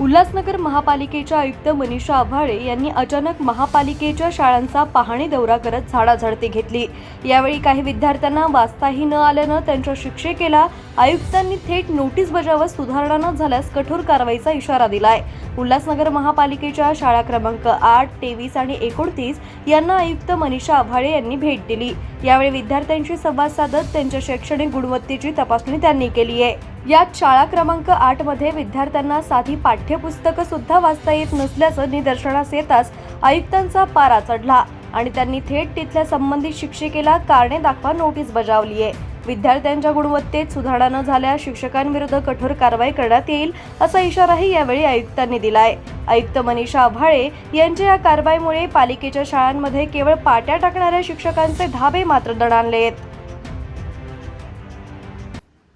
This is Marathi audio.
उल्हासनगर महापालिकेच्या आयुक्त मनीषा आव्हाळे यांनी अचानक महापालिकेच्या शाळांचा पाहणी दौरा करत झाडाझडती घेतली. यावेळी काही विद्यार्थ्यांना वाचताही न आल्यानं त्यांच्या शिक्षिकेला आयुक्तांनी थेट नोटीस बजावत सुधारणा न झाल्यास कठोर कारवाईचा इशारा दिलाय. उल्हासनगर महापालिकेच्या शाळा क्रमांक आठ तेवीस आणि एकोणतीस यांना आयुक्त मनीषा आव्हाळे यांनी भेट दिली. यावेळी विद्यार्थ्यांशी संवाद साधत त्यांच्या शैक्षणिक गुणवत्तेची तपासणी त्यांनी केली आहे. यात शाळा क्रमांक आठमध्ये विद्यार्थ्यांना साधी पाठ्यपुस्तकं सुद्धा वाचता येत नसल्याचं निदर्शनास येताच आयुक्तांचा पारा चढला आणि त्यांनी थेट तिथल्या संबंधित शिक्षिकेला कारणे दाखवा नोटीस बजावली आहे विद्यार्थ्यांच्या गुणवत्तेत सुधारणा न झाल्यास शिक्षकांविरुद्ध कठोर कारवाई करण्यात येईल असा इशाराही यावेळी आयुक्तांनी दिलाय. आयुक्त मनीषा आभाळे यांच्या या कारवाईमुळे पालिकेच्या शाळांमध्ये केवळ पाट्या टाकणाऱ्या शिक्षकांचे धाबे मात्र दणाणले आहेत.